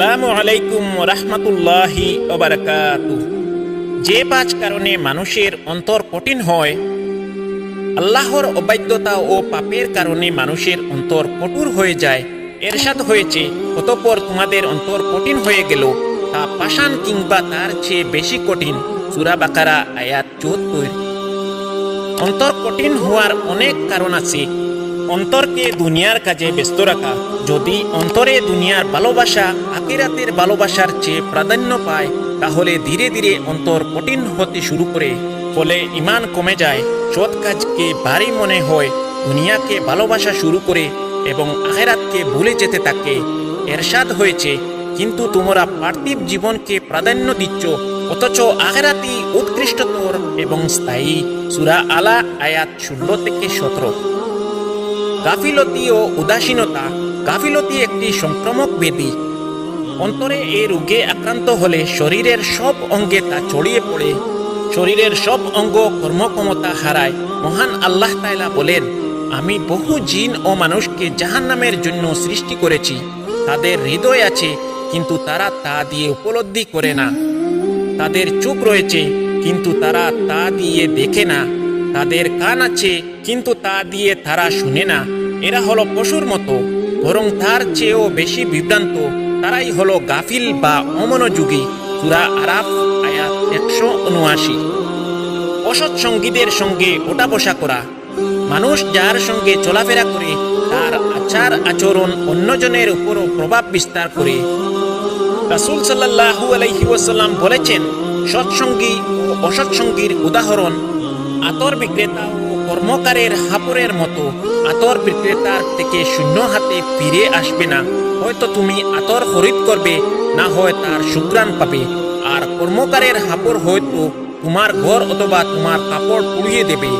আসসালামু আলাইকুম রহমতুল্লাহি যে পাঁচ কারণে মানুষের অন্তর কঠিন হয়, আল্লাহর অবাধ্যতা ও পাপের কারণে মানুষের অন্তর কঠোর হয়ে যায়। এরশাদ হয়েছে, অতঃপর তোমাদের অন্তর কঠিন হয়ে গেল, তা পাষাণ কিংবা তার চেয়ে বেশি কঠিন। সুরা বাকারা আয়াত চুয়াত্তর। অন্তর কঠিন হওয়ার অনেক কারণ আছে অন্তরকে দুনিয়ার কাজে ব্যস্ত রাখা। যদি অন্তরে দুনিয়ার ভালোবাসা আকিরাতের ভালোবাসার চেয়ে প্রাধান্য পায়, তাহলে ধীরে ধীরে অন্তর কঠিন হতে শুরু করে। ফলে ইমান কমে যায়, সৎ কাজকে ভারী মনে হয়, দুনিয়াকে ভালোবাসা শুরু করে এবং আখেরাতকে ভুলে যেতে থাকে। এরশাদ হয়েছে, কিন্তু তোমরা পার্থিব জীবনকে প্রাধান্য দিচ্ছ, অথচ আখেরাতি উৎকৃষ্টতর এবং স্থায়ী। সুরা আলা আয়াত ষোলো থেকে সতেরো। গাফিলতি ও উদাসীনতা। গাফিলতি একটি সংক্রামক ব্যাধি। অন্তরে এই রোগে আক্রান্ত হলে শরীরের সব অঙ্গে তা ছড়িয়ে পড়ে। শরীরের সব অঙ্গ কর্মক্ষমতা হারায়। মহান আল্লাহ তাইলা বলেন, আমি বহু জিন ও মানুষকে জাহান্নামের জন্য সৃষ্টি করেছি। তাদের হৃদয় আছে, কিন্তু তারা তা দিয়ে উপলব্ধি করে না। তাদের চোখ রয়েছে, কিন্তু তারা তা দিয়ে দেখে না। তাদের কান আছে কিন্তু তা দিয়ে তারা শুনে না। এরা হলো পশুর মতো, বরং তার চেয়েও বেশি বিভ্রান্ত। তারাই হলো গাফিল বা অমনোযোগী, সুরা আরাফ, আয়াত একশো উনআশি। অসৎ সঙ্গীদের সঙ্গে ওটা বসা করা। মানুষ যার সঙ্গে চলাফেরা করে, তার আচার আচরণ অন্যজনের উপরও প্রভাব বিস্তার করে। রাসুল সাল্লাহু আলাইহি ওয়াসাল্লাম বলেছেন, সৎসঙ্গী ও অসৎসঙ্গীর উদাহরণ আতর বিক্রেতা ও কর্মকারের হাপরের মতো আতর বিক্রেতার থেকে শূন্য হাতে ফিরে আসবে না। হয়তো তুমি আতর খরিদ করবে, না হয় তার সুগ্রাণ পাবে। আর কর্মকারের হাপর হয়তো তোমার ঘর অথবা তোমার কাপড় পুড়িয়ে দেবে।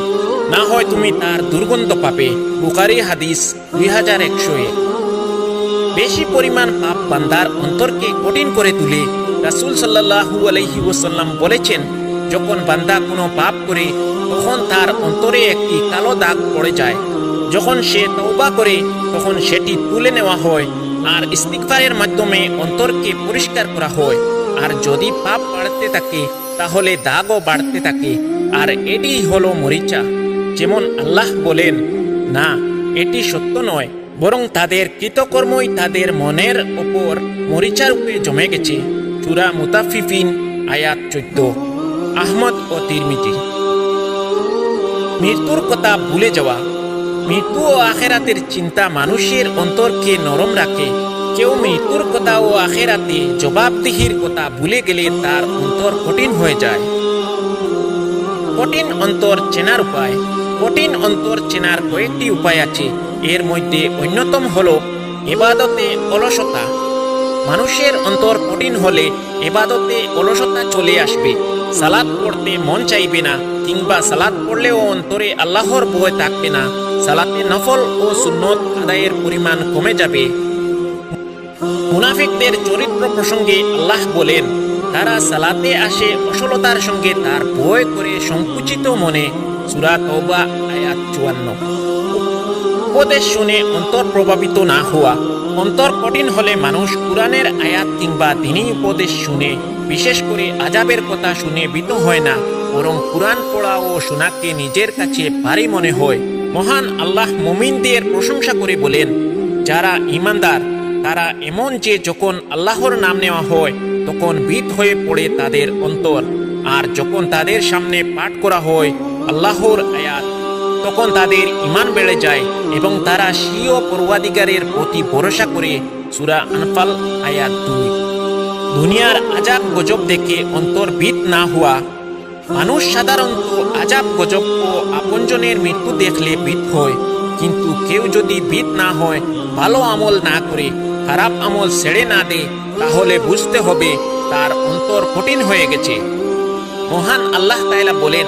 না হয় তুমি তার দুর্গন্ধ পাবে। বুখারি হাদিস দুই হাজার একশো এক। বেশি পরিমাণ পাপ বান্দার অন্তরকে কঠিন করে তুলে রাসুল সাল্লাহু আলহি ওসাল্লাম বলেছেন, যখন বান্দা কোনো পাপ করে তখন তার অন্তরে একটি কালো দাগ পড়ে যায়। যখন সে তওবা করে, তখন সেটি তুলে নেওয়া হয় আর ইস্তিকফারের মাধ্যমে অন্তরকে পরিষ্কার করা হয়। আর যদি পাপ বাড়তে থাকে, তাহলে দাগও বাড়তে থাকে। আর এটি হলো মরিচা। যেমন আল্লাহ বলেন, না, এটি সত্য নয়, বরং তাদের কৃতকর্মই তাদের মনের ওপর মরিচারূপে জমে গেছে। চূড়া মুতাফিফিন, আয়াত চোদ্দ। আহমদ ও তিরমিজি। মৃত্যুর কথা ভুলে যাওয়া মৃত্যু ও আখেরাতের চিন্তা মানুষের অন্তরকে নরম রাখে কেউ মৃত্যুর কথা ও আখেরাতে জবাবদিহির কথা ভুলে গেলে তার অন্তর কঠিন হয়ে যায়। কঠিন অন্তর চেনার উপায়। কঠিন অন্তর চেনার কয়েকটি উপায় আছে। এর মধ্যে অন্যতম হল এবাদতে অলসতা। মানুষের অন্তর কঠিন হলে এবাদতে অলসতা চলে আসবে। সালাদ পড়তে মন চাইবে না, কিংবা সালাদ পড়লেও অন্তরে আল্লাহর ভয় থাকবে না। সালাতে নফল ও সুন্নত আদায়ের পরিমাণ কমে যাবে। মুনাফিকদের চরিত্র প্রসঙ্গে আল্লাহ বলেন, তারা সালাতে আসে অসলতার সঙ্গে তার ভয় করে সংকুচিত মনে। সুরা তওবা, আয়াত চুয়ান্ন। উপদেশ শুনে অন্তর প্রভাবিত না হওয়া, অন্তর কঠিন হলে মানুষ কোরআনের আয়াত কিংবা দিনী উপদেশ শুনে বিশেষ করে আজাবের কথা শুনে বিত হয় না, বরং কোরআন পড়া ও শোনাকে নিজের কাছে ভারী মনে হয়। মহান আল্লাহ মুমিনদের প্রশংসা করে বলেন, যারা ইমানদার তারা এমন যে যখন আল্লাহর নাম নেওয়া হয়, তখন বিত হয়ে পড়ে তাদের অন্তর। আর যখন তাদের সামনে পাঠ করা হয়, আল্লাহর আয়াত, তখন তাদের ইমান বেড়ে যায় এবং তারা স্বীয় পূর্বাধিকারের প্রতি ভরসা করে সুরা আনফাল আয়াত দুই। দুনিয়ার আজাব গজব দেখে অন্তর বিত না হওয়া। মানুষ সাধারণত আজাব গজব ও আপনজনের মৃত্যু দেখলে বিত হয়। কিন্তু কেউ যদি বিত না হয়, ভালো আমল না করে, খারাপ আমল ছেড়ে না দে তাহলে বুঝতে হবে তার অন্তর কঠিন হয়ে গেছে। মহান আল্লাহ তাইলা বলেন,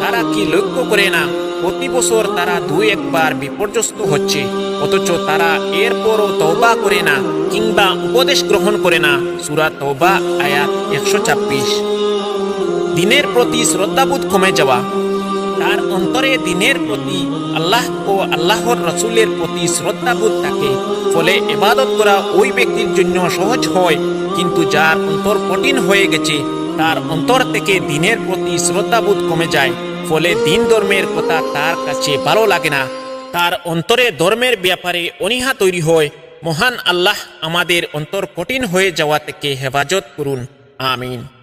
তারা কি লক্ষ্য করে না প্রতি বছর তারা দুই একবার বিপর্যস্ত হচ্ছে, অথচ তারা এরপরও তওবা করে না কিংবা উপদেশ গ্রহণ করে না। সুরা তওবা, আয়াত একশো ছাব্বিশ। দিনের প্রতি শ্রদ্ধাবোধ কমে যাওয়া, তার অন্তরে দিনের প্রতি আল্লাহ ও আল্লাহর রসুলের প্রতি শ্রদ্ধাবোধ থাকে, ফলে এবাদত করা ওই ব্যক্তির জন্য সহজ হয়, কিন্তু যার অন্তর কঠিন হয়ে গেছে, তার অন্তর থেকে দিনের প্রতি শ্রদ্ধাবোধ কমে যায়। ফলে দিন ধর্মের কথা তার কাছে ভালো লাগে না। তার অন্তরে ধর্মের ব্যাপারে অনীহা তৈরি হয়। মহান আল্লাহ আমাদের অন্তর কঠিন হয়ে যাওয়া থেকে হেফাজত করুন। আমিন।